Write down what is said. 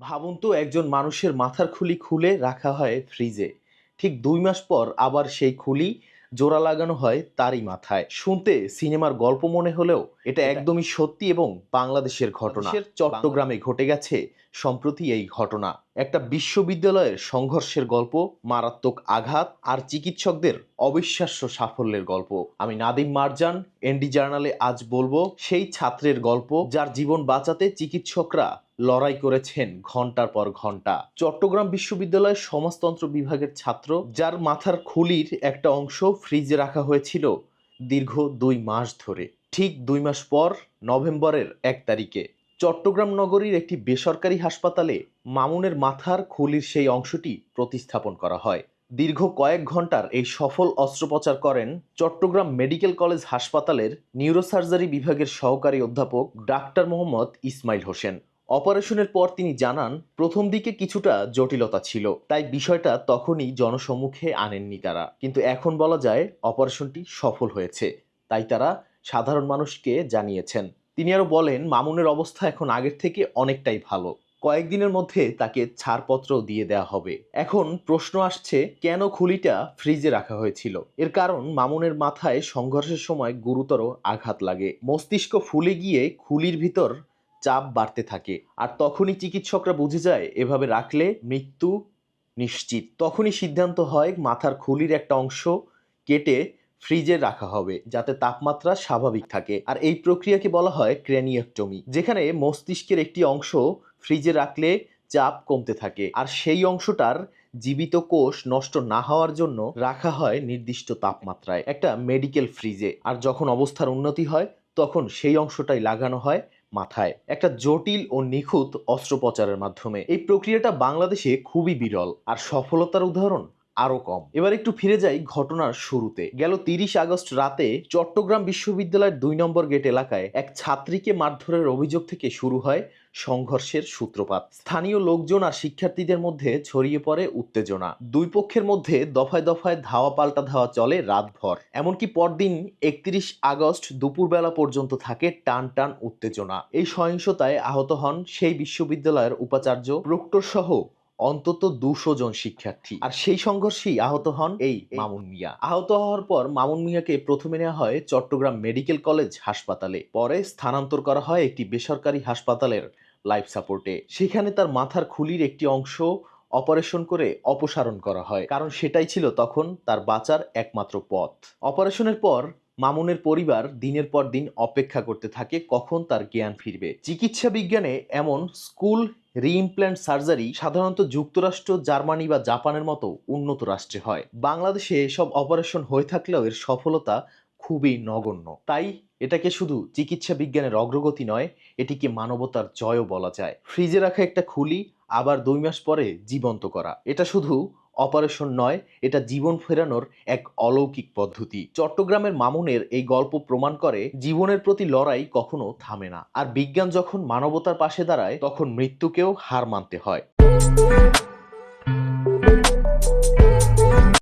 ভাবুন তো একজন মানুষের মাথার খুলি খুলে রাখা হয় ফ্রিজে। ঠিক দুই মাস পর আবার সেই খুলি জোড়া লাগানো হয় তারই মাথায়। শুনতে সিনেমার গল্প মনে হলেও এটা একদমই সত্যি এবং বাংলাদেশের ঘটনা। চট্টগ্রামে ঘটে গেছে সম্প্রতি এই ঘটনা। একটা বিশ্ববিদ্যালয়ের সংঘর্ষের গল্প, মারাত্মক আঘাত আর চিকিৎসকদের অবিশ্বাস্য সাফল্যের গল্প। আমি নাদিম মারজান, এনডি জার্নালে আজ বলব সেই ছাত্রের গল্প যার জীবন বাঁচাতে চিকিৎসকরা লড়াই করেছেন ঘণ্টার পর ঘণ্টা চট্টগ্রাম বিশ্ববিদ্যালয়ের সমাজতন্ত্র বিভাগের ছাত্র যার মাথার খুলির একটা অংশ ফ্রিজে রাখা হয়েছিল দীর্ঘ দুই মাস ধরে। ঠিক দুই মাস পর নভেম্বরের এক তারিখে। চট্টগ্রাম নগরীর একটি বেসরকারি হাসপাতালে মামুনের মাথার খুলির সেই অংশটি প্রতিস্থাপন করা হয়। দীর্ঘ কয়েক ঘণ্টার এই সফল অস্ত্রোপচার করেন চট্টগ্রাম মেডিকেল কলেজ হাসপাতালের নিউরোসার্জারি বিভাগের সহকারী অধ্যাপক ডাক্তার মোহাম্মদ ইসমাইল হোসেন। অপারেশনের পর তিনি জানান, প্রথম দিকে কিছুটা জটিলতা ছিল, তাই বিষয়টা তখনই জনসম্মুখে আনেননি তারা। কিন্তু এখন বলা যায়, অপারেশনটি সফল হয়েছে। তাই তারা সাধারণ মানুষকে জানিয়েছেন। তিনি আরও বলেন, মামুনের অবস্থা এখন আগের থেকে অনেকটাই ভালো। কয়েকদিনের মধ্যে তাকে ছাড়পত্র দিয়ে দেওয়া হবে। এখন প্রশ্ন আসছে, কেন খুলিটা ফ্রিজে রাখা হয়েছিল? এর কারণ, মামুনের মাথায় সংঘর্ষের সময় গুরুতর আঘাত লাগে। মস্তিষ্ক ফুলে গিয়ে খুলির ভিতর চাপ বাড়তে থাকে। আর তখনই চিকিৎসকরা বুঝে যায়, এভাবে রাখলে মৃত্যু নিশ্চিত। তখনই সিদ্ধান্ত হয়, মাথার খুলির একটা অংশ কেটে ফ্রিজে রাখা হবে, যাতে তাপমাত্রা স্বাভাবিক থাকে। আর এই প্রক্রিয়াকে বলা হয় ক্রেনিয়াক্টমি যেখানে মস্তিষ্কের একটি অংশ ফ্রিজে রাখলে চাপ কমতে থাকে। আর সেই অংশটার জীবিত কোষ নষ্ট না হওয়ার জন্য রাখা হয় নির্দিষ্ট তাপমাত্রায়, একটা মেডিকেল ফ্রিজে। আর যখন অবস্থার উন্নতি হয়, তখন সেই অংশটাই লাগানো হয় মাথায়, একটা জটিল ও নিখুঁত অস্ত্রোপচারের মাধ্যমে। এই প্রক্রিয়াটা বাংলাদেশে খুবই বিরল। আর সফলতার উদাহরণ? আরও কম। এবার একটু ফিরে যাই ঘটনার শুরুতে। গেল তিরিশ আগস্ট রাতে চট্টগ্রাম বিশ্ববিদ্যালয়ের দুই নম্বর গেট এলাকায় এক ছাত্রীকে মারধরের অভিযোগ থেকে শুরু হয় সংঘর্ষের সূত্রপাত। স্থানীয় লোকজন আর শিক্ষার্থীদের মধ্যে ছড়িয়ে পড়ে উত্তেজনা। দুই পক্ষের মধ্যে দফায় দফায় ধাওয়া পাল্টা ধাওয়া চলে রাতভর। এমনকি পরদিন একত্রিশ আগস্ট দুপুরবেলা পর্যন্ত থাকে টান টান উত্তেজনা। এই সহিংসতায় আহত হন সেই বিশ্ববিদ্যালয়ের উপাচার্য প্রক্টর সহ অন্তত দুশো জন শিক্ষার্থী। আর সেই সংঘর্ষেই আহত হন এই মামুন মিয়া। আহত হওয়ার পর মামুন মিয়াকে প্রথমে নেওয়া হয় চট্টগ্রাম মেডিকেল কলেজ হাসপাতালে। পরে স্থানান্তর করা হয় একটি বেসরকারি হাসপাতালের লাইফ সাপোর্টে। সেখানে তার মাথার খুলির একটি অংশ অপারেশন করে অপসারণ করা হয়। কারণ সেটাই ছিল তখন তার বাঁচার একমাত্র পথ। অপারেশনের পর মামুনের পরিবার দিনের পর দিন অপেক্ষা করতে থাকে কখন তার জ্ঞান ফিরবে। চিকিৎসা বিজ্ঞানে এমন স্কুল রিইমপ্ল্যান্ট সার্জারি সাধারণত যুক্তরাষ্ট্র, জার্মানি বা জাপানের মতো উন্নত রাষ্ট্রে হয়। বাংলাদেশে এসব অপারেশন হয়ে থাকলেও এর সফলতা খুবই নগণ্য। তাই এটাকে শুধু চিকিৎসা বিজ্ঞানের অগ্রগতি নয়, এটিকে মানবতার জয়ও বলা যায়। ফ্রিজে রাখা একটা খুলি, আবার দুই মাস পরে জীবন্ত করা। এটা শুধু অপারেশন নয়, এটা জীবন ফেরানোর এক অলৌকিক পদ্ধতি। চট্টগ্রামের মামুনের এই গল্প প্রমাণ করে জীবনের প্রতি লড়াই কখনো থামে না। আর বিজ্ঞান যখন মানবতার পাশে দাঁড়ায়, তখন মৃত্যুকেও হার মানতে হয়।